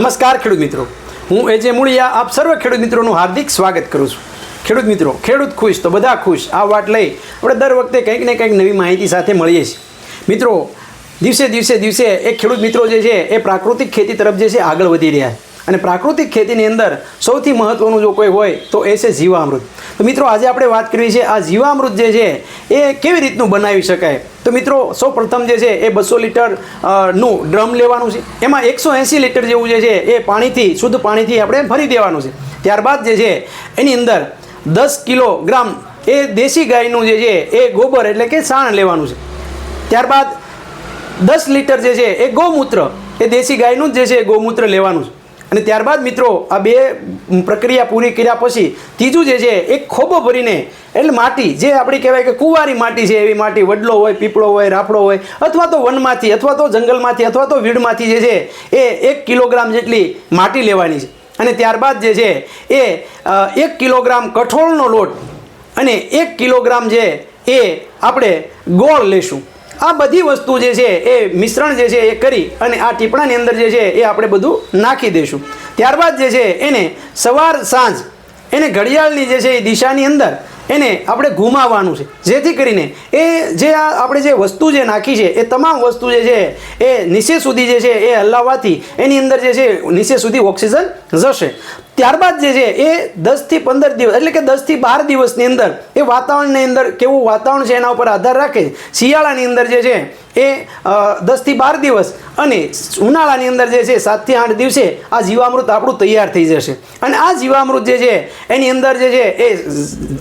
નમસ્કાર ખેડૂત મિત્રો. હું એ જે મૂળિયા, આપ સર્વ ખેડૂત મિત્રોનું હાર્દિક સ્વાગત કરું છું. ખેડૂત મિત્રો, ખેડૂત ખુશ તો બધા ખુશ. આ વાત લઈ આપણે દર વખતે કંઈક ને કંઈક નવી માહિતી સાથે મળીએ છીએ. મિત્રો, દિવસે દિવસે દિવસે એ ખેડૂત મિત્રો જે છે, એ પ્રાકૃતિક ખેતી તરફ જે છે, આગળ વધી રહ્યા છે. અને પ્રાકૃતિક ખેતીની અંદર સૌથી મહત્ત્વનું જો કોઈ હોય તો એ છે જીવામૃત. તો મિત્રો, આજે આપણે વાત કરવી છે આ જીવામૃત જે છે, એ કેવી રીતનું બનાવી શકાય? તો મિત્રો સૌ પ્રથમ જે છે, એ બસો લીટરનું ડ્રમ લેવાનું છે. એમાં એકસો એંસી લીટર જેવું જે છે, એ પાણીથી, શુદ્ધ પાણીથી આપણે ભરી દેવાનું છે. ત્યારબાદ જે છે, એની અંદર દસ કિલોગ્રામ એ દેશી ગાયનું જે છે, એ ગોબર એટલે કે સાણ લેવાનું છે. ત્યારબાદ દસ લીટર જે છે, એ ગૌમૂત્ર, એ દેશી ગાયનું જ જે છે, એ ગૌમૂત્ર લેવાનું છે. અને ત્યારબાદ મિત્રો, આ બે પ્રક્રિયા પૂરી કર્યા પછી, ત્રીજું જે છે એ ખોબો ભરીને, એટલે માટી, જે આપણી કહેવાય કે કુંવારી માટી છે, એવી માટી વડલો હોય, પીપળો હોય, રાફડો હોય, અથવા તો વનમાંથી, અથવા તો જંગલમાંથી, અથવા તો વીડમાંથી જે છે, એ એક કિલોગ્રામ જેટલી માટી લેવાની છે. અને ત્યારબાદ જે છે, એ એક કિલોગ્રામ કઠોળનો લોટ અને એક કિલોગ્રામ જે, એ આપણે ગોળ લેશું. આ બધી વસ્તુ જે છે એ મિશ્રણ જે છે એ કરી અને આ ટીપણાની અંદર જે છે એ આપણે બધું નાખી દઈશું. ત્યારબાદ જે છે એને સવાર સાંજ, એને ઘડિયાળની જે છે એ દિશાની અંદર એને આપણે ઘુમાવવાનું છે. જેથી કરીને એ જે આ આપણે જે વસ્તુ જે નાખી છે, એ તમામ વસ્તુ જે છે, એ નીચે સુધી જે છે, એ હલાવવાથી એની અંદર જે છે, નીચે સુધી ઓક્સિજન જશે. ત્યારબાદ જે છે, એ દસથી પંદર દિવસ, એટલે કે દસથી બાર દિવસની અંદર એ વાતાવરણની અંદર કેવું વાતાવરણ છે એના ઉપર આધાર રાખે શિયાળાની અંદર જે છે એ દસથી બાર દિવસ. અને ઉનાળાની અંદર જે છે સાતથી આઠ દિવસે આ જીવામૃત આપણું તૈયાર થઈ જશે. અને આ જીવામૃત જે છે, એની અંદર જે છે, એ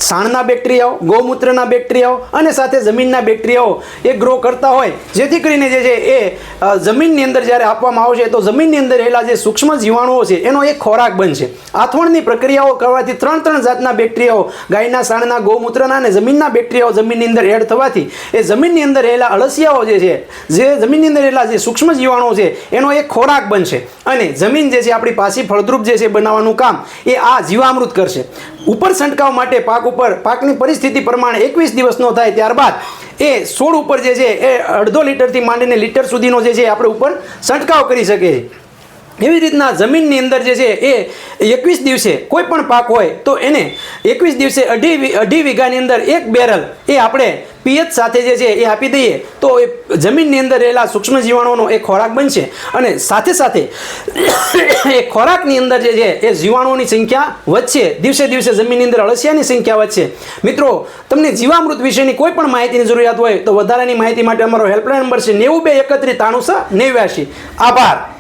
સાણના બેક્ટેરિયાઓ, ગૌમૂત્રના બેક્ટેરિયાઓ અને સાથે જમીનના બેક્ટેરિયાઓ એ ગ્રો કરતા હોય. જેથી કરીને જે છે, એ જમીનની અંદર જ્યારે આપવામાં આવશે, તો જમીનની અંદર રહેલા જે સૂક્ષ્મ જીવાણુઓ છે, એનો એક ખોરાક બનશે. આથવણની પ્રક્રિયાઓ કરવાથી ત્રણ ત્રણ જાતના બેક્ટેરિયાઓ, ગાયના, સાણના, ગૌમૂત્રના અને જમીનના બેક્ટેરિયાઓ જમીનની અંદર એડ થવાથી, એ જમીનની અંદર રહેલા અળસિયાઓ જે છે. જે જમીનની અંદર એટલા જે સૂક્ષ્મ જીવાણુઓ છે, એનો એક ખોરાક બનશે. અને જમીન જે છે, આપણી પાછી ફળદ્રુપ જે છે, બનાવવાનું કામ, એ આ જીવામૃત કરશે. ઉપર છંટકાવ માટે પાક ઉપર, પાકની પરિસ્થિતિ પ્રમાણે એકવીસ દિવસનો થાય ત્યારબાદ, એ છોડ ઉપર જે છે, એ અડધો લીટરથી માંડીને લીટર સુધીનો જે છે આપણે ઉપર છંટકાવ કરી શકે છે એવી રીતના જમીનની અંદર જે છે એ એકવીસ દિવસે કોઈ પણ પાક હોય તો એને એકવીસ દિવસે અઢી અઢી વીઘાની અંદર એક બેરલ એ આપણે પિયત સાથે જે છે એ આપી દઈએ તો એ જમીનની અંદર રહેલા સૂક્ષ્મ જીવાણુઓનો એ ખોરાક બનશે અને સાથે સાથે એ ખોરાકની અંદર જે છે એ જીવાણુઓની સંખ્યા વધશે. દિવસે દિવસે જમીનની અંદર અળસિયાની સંખ્યા વધશે. મિત્રો, તમને જીવામૃત વિશેની કોઈ પણ માહિતીની જરૂરિયાત હોય તો વધારાની માહિતી માટે અમારો હેલ્પલાઇન નંબર છે નેવું બે એકત્રીસ ત્રાણું નેવ્યાસી આભાર.